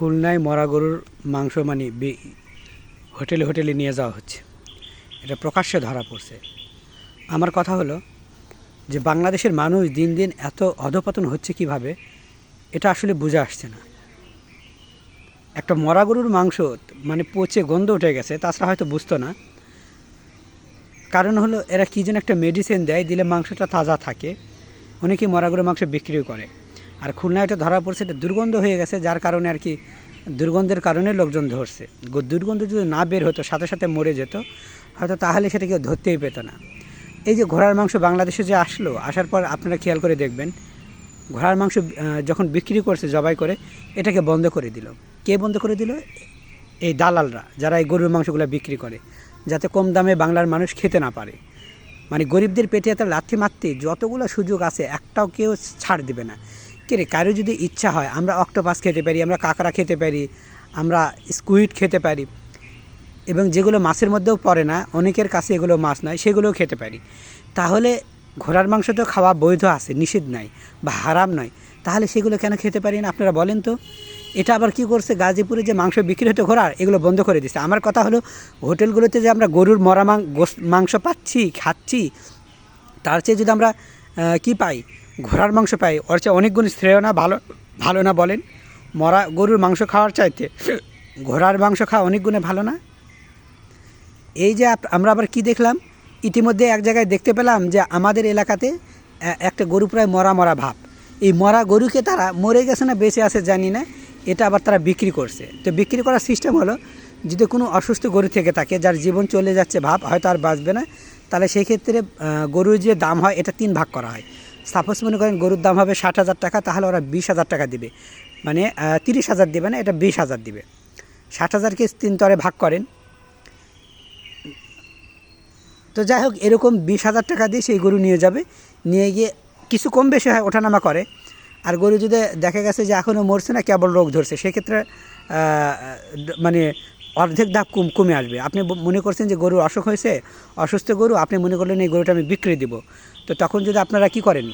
খুলনায় মরা গরুর মাংস মানে হোটেলে হোটেলে নিয়ে যাওয়া হচ্ছে। এটা প্রকাশ্যে ধরা পড়ছে। আমার কথা হলো যে বাংলাদেশের মানুষ দিন দিন এত অধপতন হচ্ছে কীভাবে, এটা আসলে বুঝে আসছে না। একটা মরা গরুর মাংস মানে পচে গন্ধ উঠে গেছে, তাছাড়া হয়তো বুঝতো না। কারণ হলো এরা কী যেন একটা মেডিসিন দেয়, দিলে মাংসটা তাজা থাকে। অনেকেই মরা গরুর মাংস বিক্রিও করে। আর খুলনায় এটা ধরা পড়ছে, এটা দুর্গন্ধ হয়ে গেছে, যার কারণে আর কি দুর্গন্ধের কারণে লোকজন ধরছে। দুর্গন্ধ যদি না বের হতো, সাথে সাথে মরে যেত, হয়তো তাহলে সেটা কেউ ধরতেই পেত না। এই যে ঘোড়ার মাংস বাংলাদেশে যে আসলো, আসার পর আপনারা খেয়াল করে দেখবেন, ঘোড়ার মাংস যখন বিক্রি করছে জবাই করে, এটাকে বন্ধ করে দিল। কে বন্ধ করে দিল? এই দালালরা, যারা এই গরুর মাংসগুলো বিক্রি করে, যাতে কম দামে বাংলার মানুষ খেতে না পারে। মানে গরিবদের পেটে এত লাথি মারতে যতগুলো সুযোগ আছে, একটাও কেউ ছাড় দিবে না। কে রে কারও যদি ইচ্ছা হয়, আমরা অক্টোপাস খেতে পারি, আমরা কাঁকড়া খেতে পারি, আমরা স্কুইড খেতে পারি, এবং যেগুলো মাছের মধ্যেও পড়ে না, অনেকের কাছে এগুলো মাছ নয়, সেগুলোও খেতে পারি। তাহলে ঘোড়ার মাংস তো খাওয়া বৈধ আছে, নিষেধ নাই বা হারাম নয়। তাহলে সেগুলো কেন খেতে পারি না, আপনারা বলেন তো? এটা আবার কি করছে, গাজীপুরে যে মাংস বিক্রি হতো ঘোড়ার, এগুলো বন্ধ করে দিচ্ছে আমার কথা হলো, হোটেলগুলোতে যে আমরা গরুর মরা মাংস পাচ্ছি, খাচ্ছি, তার চেয়ে যদি আমরা কি পাই? ঘোড়ার মাংস পাই। ওর চেয়ে অনেক গুণ শ্রেয় না, ভালো ভালো না বলেন। মরা গরুর মাংস খাওয়ার চাইতে ঘোড়ার মাংস খাওয়া অনেক গুণে ভালো না। এই যে আমরা আবার কি দেখলাম? ইতিমধ্যে এক জায়গায় দেখতে পেলাম যে আমাদের এলাকাতে একটা গরু প্রায় মরা মরা ভাব। এই মরা গরুকে তারা মরে গেছে না, বেঁচে আছে জানি না। এটা আবার তারা বিক্রি করছে। তো বিক্রি করার সিস্টেম হলো, যদি কোনো অসুস্থ গরু থেকে থাকে, যার জীবন চলে যাচ্ছে ভাব, হয়তো আর বাঁচবে না, তাহলে সেই ক্ষেত্রে গরুর যে দাম হয়, এটা তিন ভাগ করা হয়। সাপোজ মনে করেন গরুর দাম হবে ষাট হাজার টাকা, তাহলে ওরা বিশ হাজার টাকা দিবে। মানে তিরিশ হাজার দেবে না, এটা বিশ হাজার দিবে। ষাট হাজারকে তিন তরে ভাগ করেন? তো যাই হোক, এরকম বিশ হাজার টাকা দিয়ে সেই গরু নিয়ে যাবে। নিয়ে গিয়ে কিছু কম বেশি হয়, ওঠানামা করে। আর গরু যদি দেখা গেছে যে এখনও মরছে না, কেবল রোগ ধরছে, সেক্ষেত্রে মানে অর্ধেক দাম কম, কমে আসবে। আপনি মনে করছেন যে গরু অসুখ হয়েছে, অসুস্থ গরু, আপনি মনে করলেন এই গরুটা আমি বিক্রি দেবো। তো তখন যদি আপনারা কি করেন?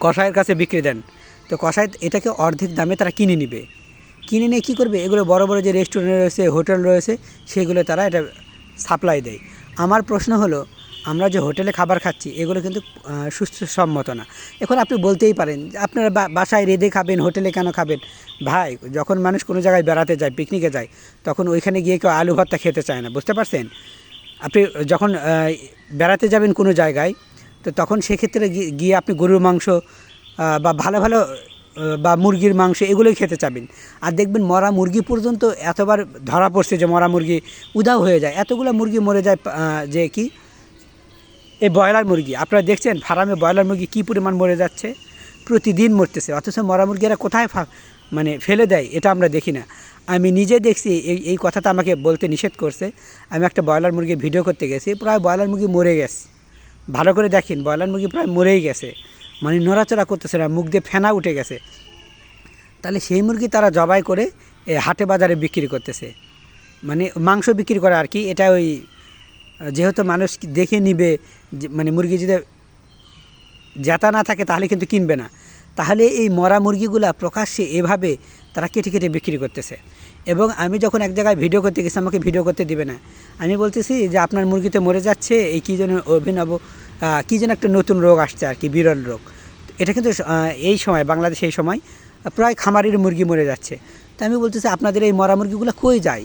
কষায়ের কাছে বিক্রি দেন। তো কষায় এটাকে অর্ধেক দামে তারা কিনে নিবে। কিনে নিয়ে কী করবে? এগুলো বড় বড় যে রেস্টুরেন্ট রয়েছে হোটেল রয়েছে, সেগুলো তারা এটা সাপ্লাই দেয়। আমার প্রশ্ন হলো আমরা যে হোটেলে খাবার খাচ্ছি, এগুলো কিন্তু সুস্থসম্মত না। এখন আপনি বলতেই পারেন, আপনারা বাসায় রেঁধে খাবেন, হোটেলে কেন খাবেন? ভাই, যখন মানুষ কোনো জায়গায় বেড়াতে যায়, পিকনিকে যায়, তখন ওইখানে গিয়ে কেউ আলু ভর্তা খেতে চায় না, বুঝতে পারছেন? আপনি যখন বেড়াতে যাবেন কোনো জায়গায়, তো তখন সেক্ষেত্রে গিয়ে আপনি গরুর মাংস বা ভালো ভালো বা মুরগির মাংস এগুলোই খেতে চাবেন। আর দেখবেন মরা মুরগি পর্যন্ত এতবার ধরা পড়ছে যে মরা মুরগি উধাও হয়ে যায়। এতগুলো মুরগি মরে যায় যে কি? এই ব্রয়লার মুরগি, আপনারা দেখছেন ফার্মে ব্রয়লার মুরগি কী পরিমাণ মরে যাচ্ছে? প্রতিদিন মরতেছে, অথচ মরা মুরগিরা কোথায় মানে ফেলে দেয়, এটা আমরা দেখি না। আমি নিজে দেখছি, এই এই কথাটা আমাকে বলতে নিষেধ করছে। আমি একটা ব্রয়লার মুরগি ভিডিও করতে গেছি, প্রায় ব্রয়লার মুরগি মরে গেছে। ভালো করে দেখেন, ব্রয়লার মুরগি প্রায় মরেই গেছে। মানে নড়াচড়া করতেছে না, মুখ দিয়ে ফেনা উঠে গেছে। তাহলে সেই মুরগি তারা জবাই করে হাটে বাজারে বিক্রি করতেছে। মানে মাংস বিক্রি করে আর কি এটা ওই যেহেতু মানুষ দেখে নিবে মানে মুরগি যদি জেতা না থাকে তাহলে কিন্তু কিনবে না। তাহলে এই মরা মুরগিগুলা প্রকাশ্যে এভাবে তারা কেটে কেটে বিক্রি করতেছে। এবং আমি যখন এক জায়গায় ভিডিও করতে গেছি, আমাকে ভিডিও করতে দিবে না। আমি বলতেছি যে আপনার মুরগিতে মরে যাচ্ছে, এই কী যেন অভিনব কী যেন একটা নতুন রোগ আসছে আর কি, বিরল রোগ। এটা কিন্তু এই সময়, বাংলাদেশে এই সময় প্রায় খামারির মুরগি মরে যাচ্ছে। তো আমি বলতেছি, আপনাদের এই মরা মুরগিগুলো কই যায়?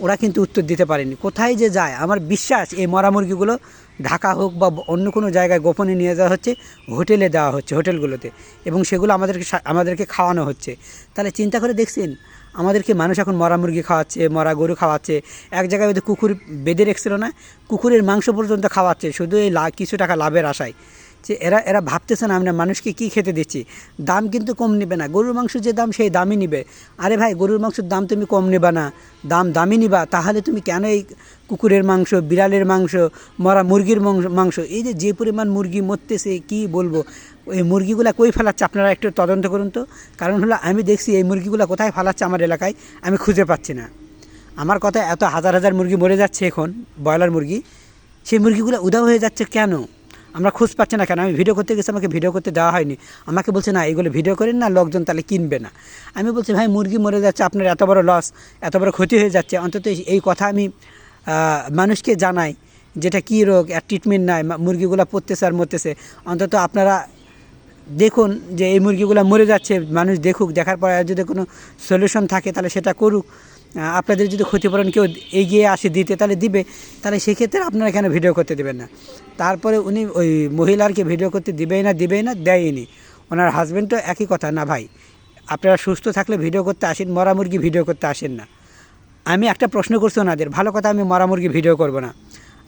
ওরা কিন্তু উত্তর দিতে পারেনি। কোথায় যে যায়, আমার বিশ্বাস এই মরা মুরগিগুলো ঢাকা হোক বা অন্য কোনো জায়গায় গোপনে নিয়ে যাওয়া হচ্ছে, হোটেলে দেওয়া হচ্ছে, হোটেলগুলোতে। এবং সেগুলো আমাদেরকে আমাদেরকে খাওয়ানো হচ্ছে। তাহলে চিন্তা করে দেখছেন, আমাদেরকে মানুষ এখন মরা মুরগি খাওয়াচ্ছে, মরা গরু খাওয়াচ্ছে। এক জায়গায় ওদের কুকুর বেঁধে রেখেছিল না, কুকুরের মাংস পর্যন্ত খাওয়াচ্ছে। শুধু এই লা কিছু টাকা লাভের আশায়। যে এরা এরা ভাবতেছে না আমরা মানুষকে কী খেতে দিচ্ছি। দাম কিন্তু কম নেবে না। গরুর মাংস যে দাম, সেই দামই নিবে। আরে ভাই, গরুর মাংসের দাম তুমি কম নেবা না। দাম দামই নিবা। তাহলে তুমি কেন এই কুকুরের মাংস, বিড়ালের মাংস, মরা মুরগির মাংস- এই যে যে পরিমাণ মুরগি মরতেছে, কি বলব? এই মুরগিগুলা কই ফেলাচ্ছে? আপনারা একটু তদন্ত করুন তো। কারণ হলো, আমি দেখছি এই মুরগিগুলো কোথায় ফেলাচ্ছে আমার এলাকায়, আমি খুঁজে পাচ্ছি না। আমার কথা এত হাজার হাজার মুরগি মরে যাচ্ছে এখন, ব্রয়লার মুরগি। সেই মুরগিগুলো উধাও হয়ে যাচ্ছে কেন? আমরা খোঁজ পাচ্ছি না কেন? আমি ভিডিও করতে গেছি, আমাকে ভিডিও করতে দেওয়া হয়নি। আমাকে বলছে, না, এগুলো ভিডিও করেন না, লোকজন তাহলে কিনবে না। আমি বলছি, ভাই, মুরগি মরে যাচ্ছে, আপনার এত বড় লস এত বড় ক্ষতি হয়ে যাচ্ছে। অন্তত এই কথা আমি মানুষকে জানাই, যেটা কী রোগ, আর ট্রিটমেন্ট নাই মুরগিগুলো পড়তেছে আর মরতেছে। অন্তত আপনারা দেখুন যে এই মুরগিগুলো মরে যাচ্ছে, মানুষ দেখুক, দেখার পরে যদি কোনো সলিউশন থাকে, তাহলে সেটা করুক। আপনাদের যদি ক্ষতিপূরণ কেউ এগিয়ে আসে দিতে তাহলে দিবে, তাহলে সেক্ষেত্রে আপনারা এখানে ভিডিও করতে দেবেন না। তারপরে উনি ওই মহিলারকে ভিডিও করতে দিবেই না দিবেই না দেয়নি ওনার হাজব্যান্ডও একই কথা, না ভাই, আপনারা সুস্থ থাকলে ভিডিও করতে আসেন, মরা মুরগি ভিডিও করতে আসেন না। আমি একটা প্রশ্ন করছি ওনাদের, ভালো কথা, আমি মরা মুরগি ভিডিও করব না।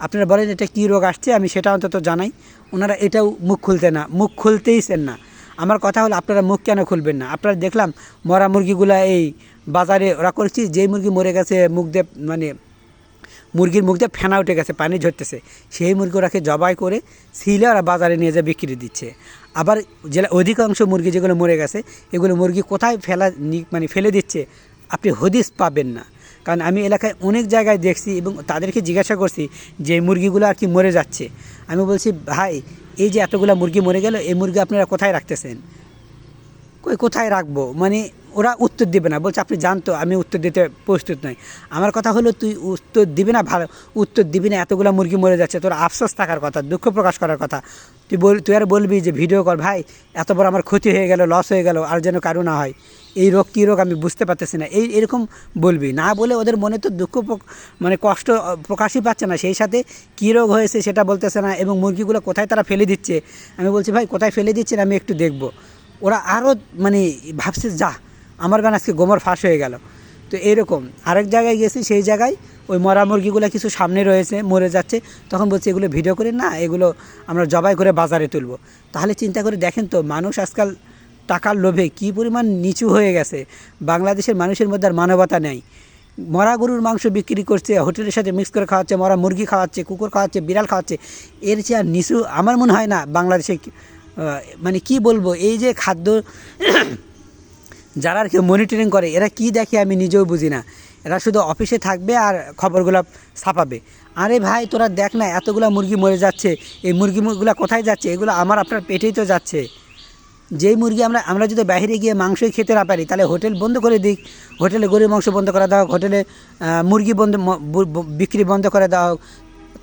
আপনারা বলেন, এটা কী রোগ আসছে? আমি সেটা অন্তত জানাই। ওনারা এটাও মুখ খুলতে না, মুখ খুলতেই খুলতেইছেন না। আমার কথা হলো আপনারা মুখ কেন খুলবেন না? আপনারা দেখলাম মরা মুরগিগুলা এই বাজারে ওরা করছি, যেই মুরগি মরে গেছে, মুখ দিয়ে মানে মুরগির মুখ দিয়ে ফেনা উঠে গেছে, পানি ঝরতেছে। সেই মুরগি ওরাকে জবাই করে সিলে ওরা বাজারে নিয়ে যা বিক্রি দিচ্ছে। আবার জেলা অধিকাংশ মুরগি যেগুলো মরে গেছে, এগুলো মুরগি কোথায় ফেলা মানে ফেলে দিচ্ছে, আপনি হদিস পাবেন না। কারণ আমি এলাকায় অনেক জায়গায় দেখছি এবং তাদেরকে জিজ্ঞাসা করছি যে মুরগিগুলো আর কি মরে যাচ্ছে। আমি বলছি, ভাই এই যে এতগুলো মুরগি মরে গেল, এই মুরগি আপনারা কোথায় রাখতেছেন? কই, কোথায় রাখব? মানে ওরা উত্তর দিবে না। বলছে, আপনি জানতো, আমি উত্তর দিতে প্রস্তুত নই। আমার কথা হলো, তুই উত্তর দিবি না ভালো উত্তর দিবি না, এতগুলো মুরগি মরে যাচ্ছে, তোর আফসোস থাকার কথা, দুঃখ প্রকাশ করার কথা। তুই বল, তুই আর বলবি যে, ভিডিও কর ভাই, এত বড় আমার ক্ষতি হয়ে গেল লস হয়ে গেল, আর যেন কারও না হয়। এই রোগ, কী রোগ আমি বুঝতে পারতেছি না। এই, এরকম বলবি। না বলে ওদের মনে তো দুঃখ মানে কষ্ট প্রকাশই পাচ্ছে না। সেই সাথে কী রোগ হয়েছে সেটা বলতেছে না এবং মুরগিগুলো কোথায় তারা ফেলে দিচ্ছে? আমি বলছি, ভাই, কোথায় ফেলে দিচ্ছেন, আমি একটু দেখব। ওরা আরও মানে ভাবছে, যা আমার গান আজকে গোমর ফাঁস হয়ে গেল। তো এরকম আরেক জায়গায় গেছি, সেই জায়গায় ওই মরা মুরগিগুলো কিছু সামনে রয়েছে, মরে যাচ্ছে। তখন বলছি, এগুলো ভিডিও করে না, এগুলো আমরা জবাই করে বাজারে তুলবো। তাহলে চিন্তা করে দেখেন তো, মানুষ আজকাল টাকার লোভে কী পরিমাণ নিচু হয়ে গেছে। বাংলাদেশের মানুষের মধ্যে আর মানবতা নেই। মরা গরুর মাংস বিক্রি করছে, হোটেলের সাথে মিক্স করে খাওয়াচ্ছে, মরা মুরগি খাওয়াচ্ছে, কুকুর খাওয়াচ্ছে, বিড়াল খাওয়াচ্ছে। এর চেয়ে আর নিচু আমার মনে হয় না বাংলাদেশে মানে কি বলব, এই যে খাদ্য যারা আর কি মনিটরিং করে, এরা কি দেখে আমি নিজেও বুঝি না। এরা শুধু অফিসে থাকবে আর খবরগুলো ছাপাবে। আরে ভাই, তোরা দেখ না, এতগুলো মুরগি মরে যাচ্ছে। এই মুরগিগুলো কোথায় যাচ্ছে? এগুলো আমার আপনার পেটেই তো যাচ্ছে। যেই মুরগি আমরা আমরা যদি বাইরে গিয়ে মাংসই খেতে না পারি, তাহলে হোটেল বন্ধ করে দিক। হোটেলে গরুর মাংস বন্ধ করে হোক হোটেলে মুরগি বন্ধ বিক্রি বন্ধ করে হোক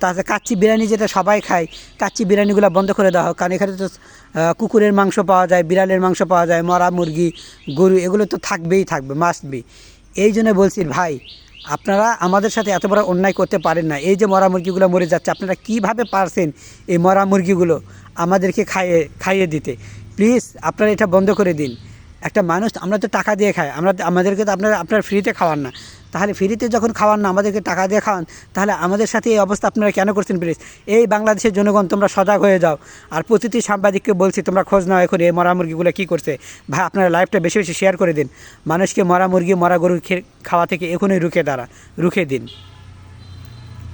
তাছাড়া কাচ্চি বিরিয়ানি যেটা সবাই খায়, কাচ্চি বিরিয়ানিগুলো বন্ধ করে দেওয়া হোক। কারণ এখানে তো কুকুরের মাংস পাওয়া যায়, বিড়ালের মাংস পাওয়া যায়, মরা মুরগি, গরু, এগুলো তো থাকবেই, থাকবে মাস্ট বি এই জন্য বলছি, ভাই, আপনারা আমাদের সাথে এত বড় অন্যায় করতে পারেন না। এই যে মরা মুরগিগুলো মরে যাচ্ছে, আপনারা কীভাবে পারছেন এই মরা মুরগিগুলো আমাদেরকে খাইয়ে খাইয়ে দিতে? প্লিজ আপনারা এটা বন্ধ করে দিন। একটা মানুষ, আমরা তো টাকা দিয়ে খাই, আমরা আমাদেরকে তো আপনারা, আপনার ফ্রিতে খাওয়ান না। তাহলে ফ্রিতে যখন খাওয়ান না, আমাদেরকে টাকা দিয়ে খাওয়ান, তাহলে আমাদের সাথে এই অবস্থা আপনারা কেন করছেন প্লিজ? এই বাংলাদেশের জনগণ, তোমরা সজাগ হয়ে যাও। আর প্রতিটি সাংবাদিককে বলছি, তোমরা খোঁজ নাও এখন এই মরা মুরগিগুলো কী করছে। ভাই, আপনারা লাইফটা বেশি বেশি শেয়ার করে দিন। মানুষকে মরা মুরগি, মরা গরু খাওয়া থেকে এখনই রুখে দাঁড়া, রুখে দিন।